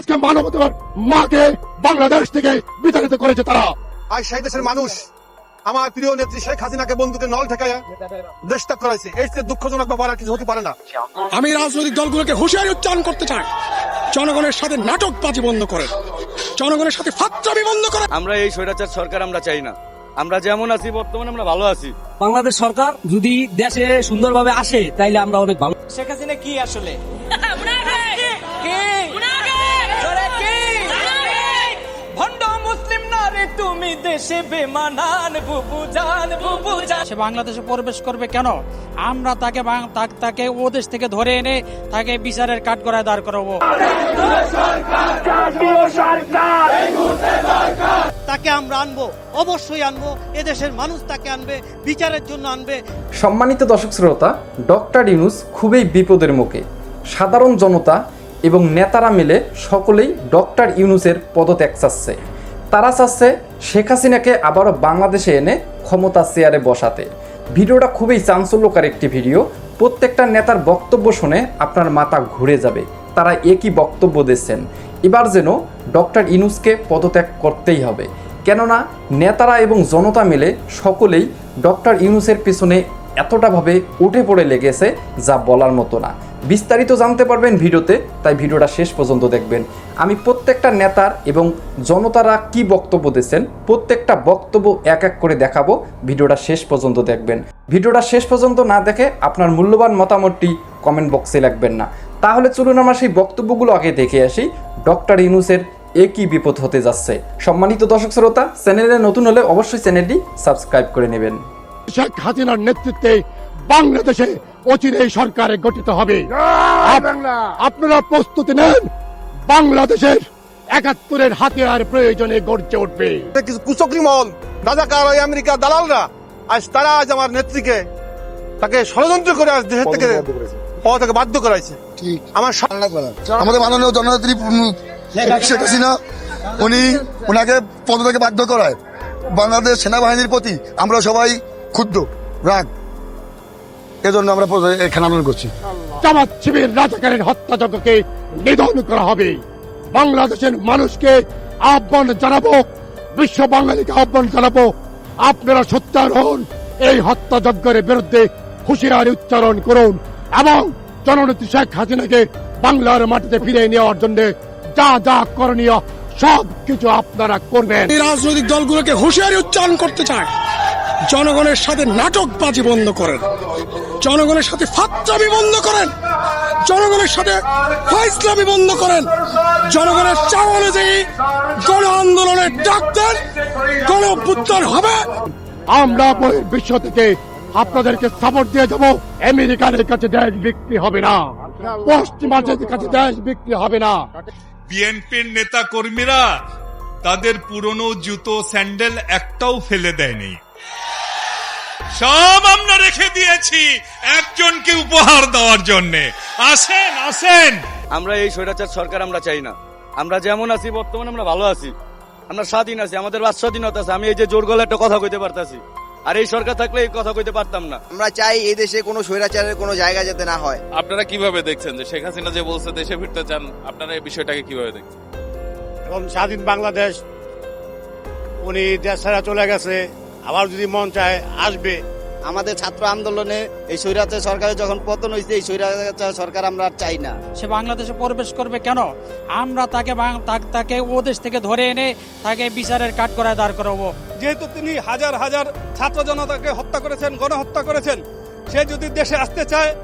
আজকে মানবতার মাকে বাংলাদেশ থেকে বিতাড়িত করেছে তারা। আজ সেই দেশের মানুষ আমার প্রিয় নেত্রী শেখ হাসিনাকে বন্ধুকে নল ঠেকায় দেশ ত্যাগ করাইছে। এই চেয়ে দুঃখজনক ব্যাপার আর কিছু হতে পারে না। আমি রাজনৈতিক দলগুলোকে হুঁশিয়ারি উচ্চারণ করতে চাই। জনগণের সাথে নাটকবাজি বন্ধ করেন জনগণের সাথে ফাত্রামি বন্ধ করেন আমরা এই স্বৈরাচার সরকার আমরা চাই না। আমরা যেমন আছি বর্তমানে আমরা ভালো আছি। বাংলাদেশ সরকার যদি দেশে সুন্দরভাবে আসে তাইলে আমরা অনেক ভালো শেখ হাসিনা কি আসলে? ভণ্ড তুমি দেশে বেমানান বুবু জান বুবু জান। সে বাংলাদেশে প্রবেশ করবে কেন? আমরা তাকে তাক- তাকে ও দেশ থেকে ধরে এনে তাকে বিচারের কাঠ করায় দাঁড় করাবো। তাকে আমরা আনব অবশ্যই আনব এদেশের মানুষ তাকে আনবে বিচারের জন্য আনবে। সম্মানিত দর্শক শ্রোতা ডক্টর ইউনুস খুবই বিপদের মুখে। সাধারণ জনতা এবং নেতারা মিলে সকলেই ডক্টর ইউনুসের পদত্যাগ চাচ্ছে। তারা চাচ্ছে শেখ হাসিনাকে আবারও বাংলাদেশে এনে ক্ষমতা চেয়ারে বসাতে। ভিডিওটা খুবই চাঞ্চল্যকার একটি ভিডিও। প্রত্যেকটা নেতার বক্তব্য শুনে আপনার মাথা ঘুরে যাবে। তারা একই বক্তব্য দিচ্ছেন। এবার যেন ডক্টর ইনুসকে পদত্যাগ করতেই হবে। কেননা, নেতারা এবং জনতা মিলে সকলেই ডক্টর ইউনুসের পিছনে এতটাভাবে উঠে পড়ে লেগেছে যা বলার মতো না। বিস্তারিত জানতে পারবেন ভিডিওতে, তাই ভিডিওটা শেষ পর্যন্ত দেখবেন। আমি প্রত্যেকটা নেতার এবং জনতারা কি বক্তব্য দিচ্ছেন, প্রত্যেকটা বক্তব্য এক এক করে দেখাবো। ভিডিওটা শেষ পর্যন্ত দেখবেন। ভিডিওটা শেষ পর্যন্ত না দেখে আপনার মূল্যবান মতামতটি কমেন্ট বক্সে লিখবেন না। তাহলে চলুন আমরা সেই বক্তব্যগুলো আগে দেখে আসি। ডক্টর ইউনুসের একই বিপদ হতে যাচ্ছে? সম্মানিত দর্শক শ্রোতা, চ্যানেলে নতুন হলে অবশ্যই চ্যানেলটি সাবস্ক্রাইব করে নেবেন। শেখ হাসিনার নেতৃত্বে বাংলাদেশে অচিরে সরকার গঠিত হবে। আপ- আপনারা প্রস্তুতি নেন বাংলাদেশের একাত্তরের হাতিয়ার প্রয়োজনে গড়ছে উঠবে। এটা কিছু কুচক্রি মহল রাজাকার ওই আমেরিকা দালালরা আজ তারা আজ আমার নেত্রীকে তাকে ষড়যন্ত্র করে আজ দেশের থেকে পদ থেকে বাধ্য করাইছে। আমার আমাদের মাননীয় জননেত্রী শেখ হাসিনা উনি ওনাকে পদত্যাগে বাধ্য করায়। বাংলাদেশ সেনাবাহিনীর প্রতি আমরা সবাই ক্ষুব্ধ রাগ। এজন্য আমরা এখানে আন্দোলন করছি। জামাত শিবির রাজাকারের হত্যাযজ্ঞকে নিধন করা হবে। বাংলাদেশের মানুষকে আহ্বান জানাব বিশ্ব বাঙালিকে আহ্বান জানাব আপনারা সোচ্চার হন এই হত্যাযজ্ঞের বিরুদ্ধে হুঁশিয়ারি উচ্চারণ করুন এবং জননেত্রী শেখ হাসিনাকে বাংলার মাটিতে ফিরিয়ে নেওয়ার জন্য যা যা করণীয় সব কিছু আপনারা করবেন। রাজনৈতিক দলগুলোকে হুঁশিয়ারি উচ্চারণ করতে চাই জনগণের সাথে নাটকবাজি বন্ধ করেন। জনগণের সাথে ফাত্রামি বন্ধ করেন। জনগণের সাথে ফাইসলামি বন্ধ করেন। জনগণের চাওয়া অনুযায়ী গণ আন্দোলনের ডাক দেন। গণ অভ্যুত্থান হবে। আমরা বিশ্ব থেকে আপনাদেরকে সাপোর্ট দিয়ে যাব। আমেরিকানের কাছে দেশ বিক্রি হবে না। পশ্চিমাদের কাছে দেশ বিক্রি হবে না। বিএনপির নেতা কর্মীরা তাদের পুরনো জুতো স্যান্ডেল একটাও ফেলে দেয়নি। সব আমরা রেখে দিয়েছি একজনকে উপহার দেওয়ার জন্য। আসেন আসেন। আমরা এই স্বৈরাচার সরকার আমরা চাই না। আমরা যেমন আছি বর্তমানে আমরা ভালো আছি। আমরা স্বাধীন আছি আমাদের বাদ স্বাধীনতা আছে। আমি এই যে জোর গলা একটা কথা কইতে পারতাছি। আর এই সরকার থাকলে এই কথা কইতে পারতাম না। আমরা চাই এই দেশে কোনো স্বৈরাচারের কোনো জায়গা যাতে না হয়। আপনারা কীভাবে দেখছেন যে শেখ হাসিনা যে বলছে দেশে ফিরতে চান? আপনারা এই বিষয়টাকে কীভাবে দেখছেন? এখন স্বাধীন বাংলাদেশ উনি দেশ ছাড়া চলে গেছে। আবার যদি মন চায় আসবে। আমাদের ছাত্র আন্দোলনে এই স্বৈরাচার সরকারের যখন পতন হয়েছে এই স্বৈরাচার সরকার আমরা আর চাই না। সে বাংলাদেশে প্রবেশ করবে কেন? আমরা তাক- তাকে ও দেশ থেকে ধরে এনে তাকে বিচারের কাঠ করায় দাঁড় করাবো। যেহেতু তিনি হাজার হাজার ছাত্র জনতাকে হত্যা করেছেন গণহত্যা করেছেন সে যদি দেশে আসতে চায়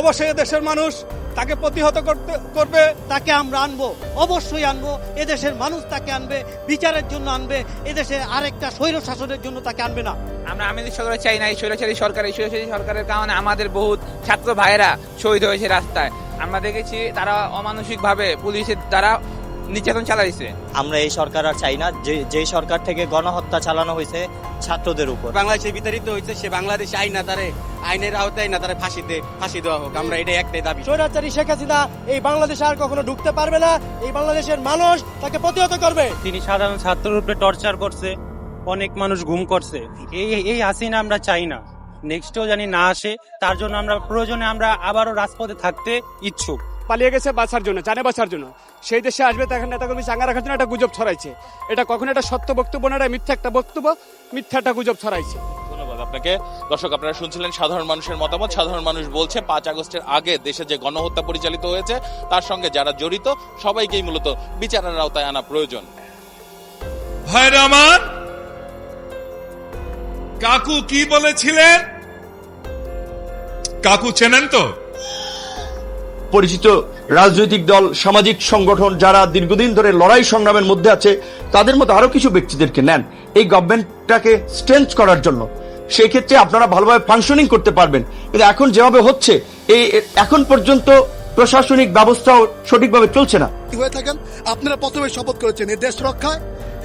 অবশ্যই দেশের মানুষ তাকে প্রতিহত করতে করবে, তাকে আমরা আনব, অবশ্যই আনব। এদেশের মানুষ তাকে আনবে, বিচারের জন্য আনবে, এদেশে আরেকটা স্বৈর শাসনের জন্য তাকে আনবে না। আমরা আমি সরকার চাই না, এই স্বৈরাচারী সরকার, এই স্বৈরাচারী সরকারের কারণে আমাদের বহুত ছাত্র ভাইয়েরা শহীদ হয়েছে রাস্তায়। আমরা দেখেছি তারা অমানসিক ভাবে পুলিশের দ্বারা নির্যাতন চালাইছে। আমরা এই সরকার আর চাই না। যে যে সরকার থেকে গণহত্যা চালানো হয়েছে ছাত্রদের উপর। বাংলাদেশে বিতাড়িত হয়েছে সে বাংলাদেশ আইন না তারে আইনের আওতায় না তারা ফাঁসিতে ফাঁসি দেওয়া হোক। আমরা এটা একটাই দাবি। স্বৈরাচারী শেখ হাসিনা এই বাংলাদেশে আর কখনো ঢুকতে পারবে না। এই বাংলাদেশের মানুষ তাকে প্রতিহত করবে। তিনি সাধারণ ছাত্রের উপরে টর্চার করছে অনেক মানুষ গুম করছে। এই এই হাসিনা আমরা চাই না। নেক্সটও জানি না আসে তার জন্য আমরা প্রয়োজনে আমরা আবারও রাজপথে থাকতে ইচ্ছুক। পালিয়ে গেছে বাঁচার জন্য জানে বাঁচার জন্য। সেই দেশে আসবে তখন নেতাকর্মী চাঙ্গা রাখার জন্য একটা গুজব ছড়াইছে। এটা কখনো একটা সত্য বক্তব্য না এটা মিথ্যা একটা বক্তব্য মিথ্যা একটা গুজব ছড়াইছে। ধন্যবাদ আপনাকে। দর্শক আপনারা শুনছিলেন সাধারণ মানুষের মতামত। সাধারণ মানুষ বলছে পাঁচ আগস্টের আগে দেশে যে গণহত্যা পরিচালিত হয়েছে তার সঙ্গে যারা জড়িত সবাইকেই মূলত বিচারের আওতায় আনা প্রয়োজন। ভাইরা আমার কাকু কি বলেছিলেন? কাকু চেনেন তো? পরিচিত রাজনৈতিক দল, সামাজিক সংগঠন যারা দীর্ঘদিন ধরে লড়াই সংগ্রামের মধ্যে আছে, তাদের মতো আরও কিছু ব্যক্তিদেরকে নেন এই গভর্নমেন্টটাকে স্ট্রেঞ্জ করার জন্য। সেই ক্ষেত্রে আপনারা ভালোভাবে ফাংশনিং করতে পারবেন। কিন্তু এখন যেভাবে হচ্ছে, এই এখন পর্যন্ত প্রশাসনিক ব্যবস্থাও সঠিকভাবে চলছে না। হয়ে থাকেন, আপনারা প্রথমে শপথ করেছেন, এই দেশ রক্ষায়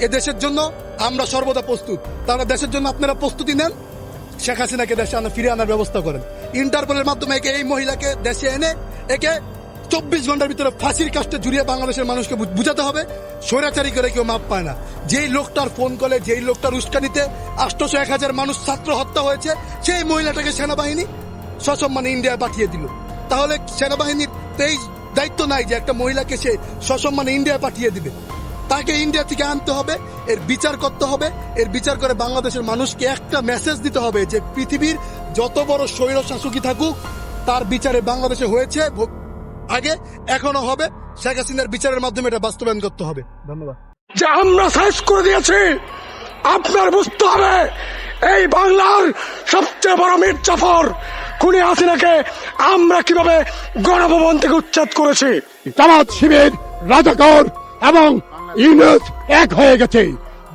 এ দেশের জন্য আমরা সর্বদা প্রস্তুত। তারা দেশের জন্য আপনারা প্রস্তুতি নেন, শেখ হাসিনাকে দেশে আনা ফিরে আনার ব্যবস্থা করেন। ইন্টারপোলের মাধ্যমে একে এই মহিলাকে দেশে এনে একে চব্বিশ ঘণ্টার ভিতরে ফাঁসির কাজটা জুড়িয়ে বাংলাদেশের মানুষকে বুঝাতে হবে। স্বৈরাচারী করে কেউ মাপ পায় না। যেই লোকটার ফোন কলে, যেই লোকটার উস্কানিতে আষ্টশো এক হাজার মানুষ ছাত্র হত্যা হয়েছে, সেই মহিলাটাকে সেনাবাহিনী সসম্মানে ইন্ডিয়ায় পাঠিয়ে দিল। তাহলে সেনাবাহিনীর এই দায়িত্ব নাই যে একটা মহিলাকে সে সসম্মানে ইন্ডিয়ায় পাঠিয়ে দিবে। তাকে ইন্ডিয়া থেকে আনতে হবে, এর বিচার করতে হবে, এর বিচার করে বাংলাদেশের মানুষকে একটা মেসেজ দিতে হবে যে পৃথিবীর যত বড় স্বৈর শাসকই থাকুক, তার বিচারে বাংলাদেশে হয়েছে আগে এখনও হবে। শেখ হাসিনার বিচারের মাধ্যমে এটা বাস্তবায়ন করতে হবে। ধন্যবাদ। যে আমরা শেষ করে দিয়েছি, আপনার বুঝতে হবে, এই বাংলার সবচেয়ে বড় মীর জাফর খুনি হাসিনাকে আমরা কীভাবে গণভবন থেকে উচ্ছেদ করেছি। জামাত শিবির, রাজাকর এবং ইউনুস এক হয়ে গেছে।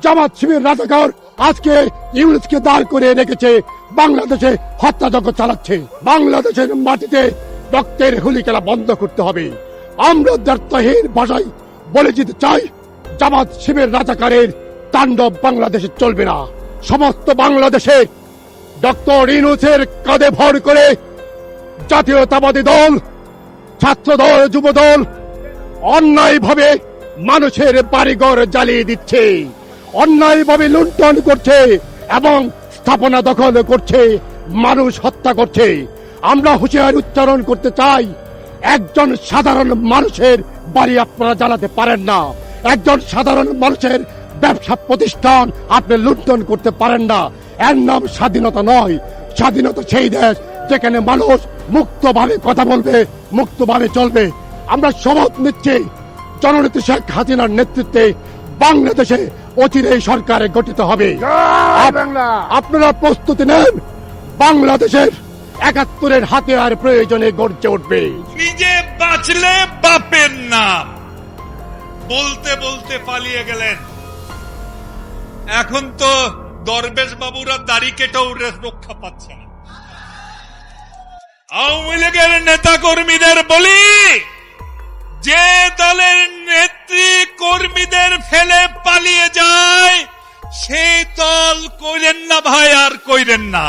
জামাত শিবির, রাজাকর আজকে ইউনুসকে দাঁড় করে রেখেছে। বাংলাদেশে হত্যাযজ্ঞ চালাচ্ছে। বাংলাদেশের মাটিতে রক্তের হুলি খেলা বন্ধ করতে হবে। আমরা দ্বার্থহীন ভাষায় বলে যেতে চাই, জামাত শিবের রাজাকারের তাণ্ডব বাংলাদেশে চলবে না। সমস্ত বাংলাদেশে ডক্টর ইনুসের কাঁধে ভর করে জাতীয়তাবাদী দল ছাত্র দল যুব দল অন্যায়ভাবে মানুষের বাড়িঘর জ্বালিয়ে দিচ্ছে। অন্যায়ভাবে লুণ্ঠন করছে এবং স্থাপনা দখল করছে, মানুষ হত্যা করছে। আমরা হুঁশিয়ার উচ্চারণ করতে চাই, একজন সাধারণ মানুষের বাড়ি আপনারা জ্বালাতে পারেন না। একজন সাধারণ মানুষের ব্যবসা প্রতিষ্ঠান আপনি লুণ্ঠন করতে পারেন না। এর নাম স্বাধীনতা নয়। স্বাধীনতা সেই দেশ যেখানে মানুষ মুক্তভাবে কথা বলবে, মুক্তভাবে চলবে। আমরা শপথ নিচ্ছি। জননেত্রী শেখ হাসিনার নেতৃত্বে বাংলাদেশে অচিরেই সরকার গঠিত হবে। আপনারা প্রস্তুতি নেন বাংলাদেশের একাত্তরের হাতিয়ার প্রয়োজনে গড়ছে উঠবে। নিজে বাঁচলে বাপের নাম। বলতে বলতে পালিয়ে গেলেন। এখন তো দরবেশ বাবুরা দাড়ি কেটেও রক্ষা পাচ্ছে না। আওয়ামী লীগের নেতা কর্মীদের বলি যে দলের কর্মীদের ফেলে পালিয়ে যায় সেই দল কইরেন না ভাই, আর কইরেন না।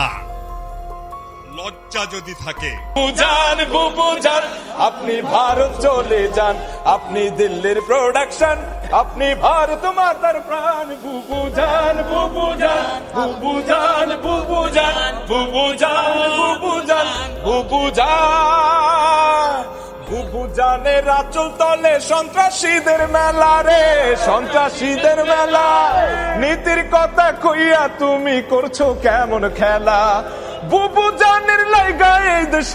লজ্জা যদি থাকে। আপনি ভারত চলে যান, আপনি দিল্লির প্রোডাকশন আপনি ভারত মাতার প্রাণ। বুবু যান বুবু যান বুবু যান বুবু যান বুবু যান বুবু যান বুবু যান বুবু জানের আচল তলে সন্ত্রাসীদের মেলা রে, সন্ত্রাসীদের মেলা। নীতির কথা কইয়া তুমি করছ কেমন খেলা? বুবু জানের লাইগা এই দেশ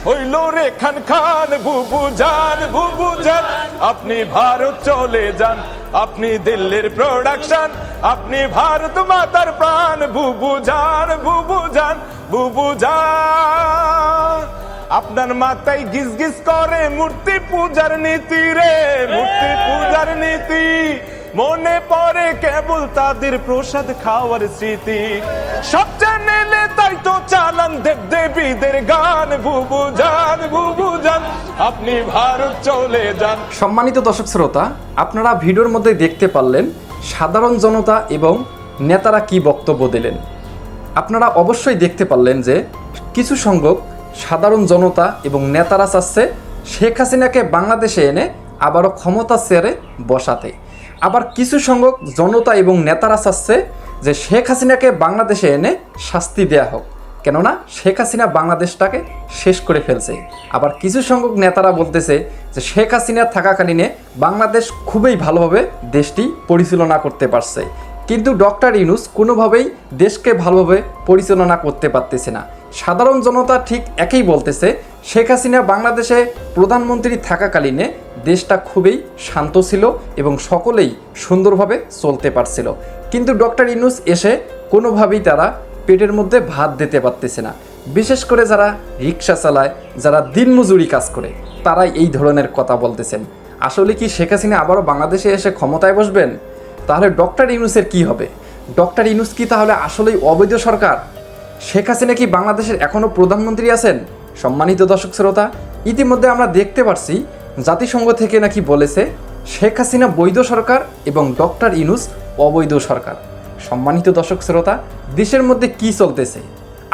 রে খান খান। বুবু জান বুবু জান, আপনি ভারত চলে যান, আপনি দিল্লির প্রোডাকশন আপনি ভারত মাতার প্রাণ। বুবু জান বুবু জান বুবু জান। আপনার মাথায় গিজ গিজ করে মূর্তি পূজার নীতি রে, মূর্তি পূজার নীতি। মনে পড়ে কেবল তাদের প্রসাদ খাওয়ার স্মৃতি। সব চ্যানেলে তাই তো চালান দেব দেবীদের গান বুবু যান বুবু যান আপনি ভারত চলে যান। সম্মানিত দর্শক শ্রোতা, আপনারা ভিডিওর মধ্যে দেখতে পারলেন সাধারণ জনতা এবং নেতারা কি বক্তব্য দিলেন। আপনারা অবশ্যই দেখতে পারলেন যে কিছু সংখ্যক সাধারণ জনতা এবং নেতারা চাচ্ছে শেখ হাসিনাকে বাংলাদেশে এনে আবারও ক্ষমতা চেয়ারে বসাতে। আবার কিছু সংখ্যক জনতা এবং নেতারা চাচ্ছে যে শেখ হাসিনাকে বাংলাদেশে এনে শাস্তি দেয়া হোক। কেননা শেখ হাসিনা বাংলাদেশটাকে শেষ করে ফেলছে। আবার কিছু সংখ্যক নেতারা বলতেছে যে শেখ হাসিনা থাকাকালীনে বাংলাদেশ খুবই ভালোভাবে দেশটি পরিচালনা করতে পারছে। কিন্তু ডক্টর ইউনুস কোনোভাবেই দেশকে ভালোভাবে পরিচালনা করতে পারতেছে না। সাধারণ জনতা ঠিক একই বলতেছে, শেখ হাসিনা বাংলাদেশে প্রধানমন্ত্রী থাকাকালীনে দেশটা খুবই শান্ত ছিল এবং সকলেই সুন্দরভাবে চলতে পারছিল। কিন্তু ডক্টর ইউনুস এসে কোনোভাবেই তারা পেটের মধ্যে ভাত দিতে পারতেছে না। বিশেষ করে যারা রিক্সা চালায়, যারা দিনমজুরি কাজ করে, তারাই এই ধরনের কথা বলতেছেন। আসলে কি শেখ হাসিনা আবারও বাংলাদেশে এসে ক্ষমতায় বসবেন? তাহলে ডক্টর ইউনুসের কি হবে? ডক্টর ইউনুস কি তাহলে আসলেই অবৈধ সরকার? শেখ হাসিনা কি বাংলাদেশের এখনও প্রধানমন্ত্রী আছেন? সম্মানিত দর্শক শ্রোতা, ইতিমধ্যে আমরা দেখতে পারছি জাতিসংঘ থেকে নাকি বলেছে শেখ হাসিনা বৈধ সরকার এবং ডক্টর ইউনুস অবৈধ সরকার। সম্মানিত দর্শক শ্রোতা, দেশের মধ্যে কি চলতেছে?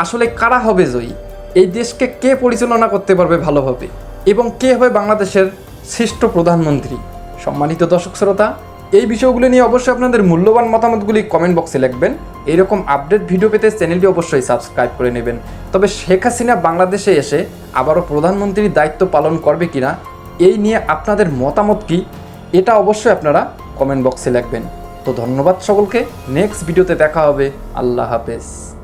আসলে কারা হবে জয়ী? এই দেশকে কে পরিচালনা করতে পারবে ভালোভাবে? এবং কে হবে বাংলাদেশের শ্রেষ্ঠ প্রধানমন্ত্রী? সম্মানিত দর্শক শ্রোতা এই বিষয়গুলো নিয়ে অবশ্যই আপনাদের মূল্যবান মতামতগুলি কমেন্ট বক্সে লিখবেন। এরকম আপডেট ভিডিও পেতে চ্যানেলটি অবশ্যই সাবস্ক্রাইব করে নেবেন। তবে শেখ হাসিনা বাংলাদেশে এসে আবারও প্রধানমন্ত্রীর দায়িত্ব পালন করবে কিনা, এই নিয়ে আপনাদের মতামত কি, এটা অবশ্যই আপনারা কমেন্ট বক্সে লিখবেন। তো ধন্যবাদ সকলকে নেক্সট ভিডিওতে দেখা হবে। আল্লাহ হাফেজ।